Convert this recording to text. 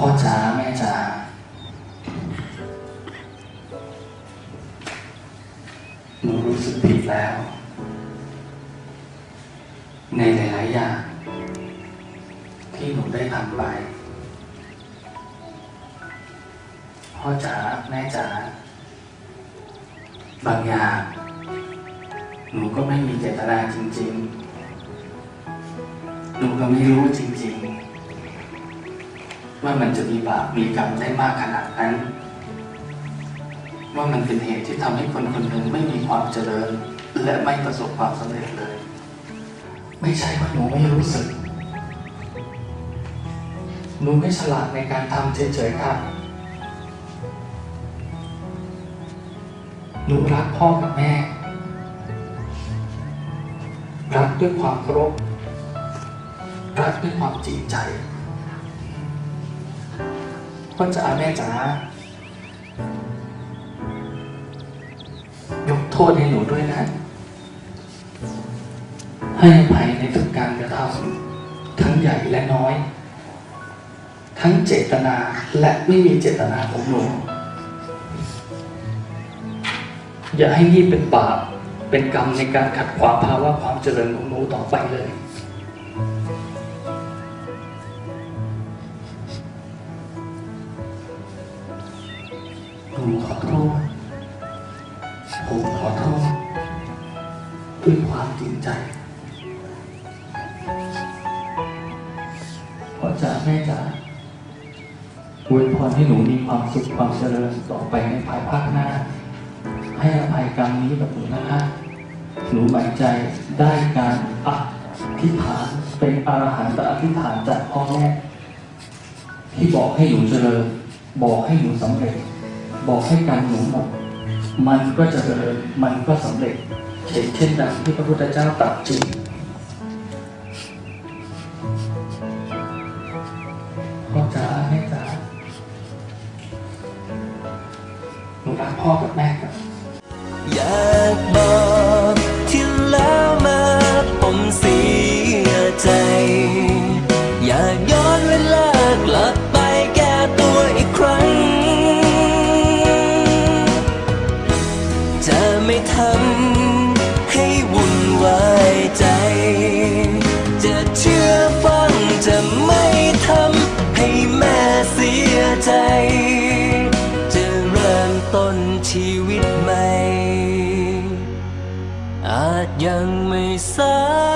พ่อจ๋าแม่จ๋าหนูรู้สึกผิดแล้ว ในหลาย ๆ อย่าง ที่หนูได้ทำไป พ่อจ๋าแม่จ๋าบางอย่าง หนูก็ไม่มีเจตนาจริง ๆ หนูก็ไม่รู้จริงๆ ว่ามันจะมีบาปมีกรรมได้มากขนาดนั้น ว่ามันเป็นเหตุที่ทำให้คนคนหนึ่งไม่มีความเจริญ และไม่ประสบความสำเร็จเลย ไม่ใช่ว่าหนูไม่รู้สึก หนูไม่ฉลาดในการทำเฉยๆค่ะ หนูรักพ่อกับแม่ รักด้วยความเคารพรักด้วยความจริงใจ พ่อจ๋าแม่จ๋ายกโทษให้หนูด้วยนะ ให้อภัยในทุกการกระทำทั้งใหญ่และน้อย ทั้งเจตนาและไม่มีเจตนาของหนูอย่าให้นี่เป็นบาปเป็นกรรมในการขัดขวางภาวะความเจริญของหนูต่อไปเลย หนูขอโทษ ผมขอโทษด้วยความจริงใจพ่อจ๋าแม่จ๋าอวยพรให้หนูมีความสุขความเจริญต่อไปในภายภาคหน้า ให้อภัยกรรมนี้กับหนูนะคะหนูหมายใจได้การอธิษฐานเป็นอรหันตอธิษฐานจากพ่อแม่ที่บอกให้หนูเจริญ บอกให้หนูสำเร็จ บอกให้การหนุนหมดมันก็เจริญมันก็สำเร็จเช่นเดังที่พระพุทธเจ้าตรัสจริงพ่อจ๋าแม่จ๋าหนูรักพ่อกับแม่ครับอยาก ทำให้วุ่นวายใจ จะเชื่อฟังจะไม่ทำให้แม่เสียใจ จะเริ่มต้นชีวิตใหม่ อาจยังไม่สาย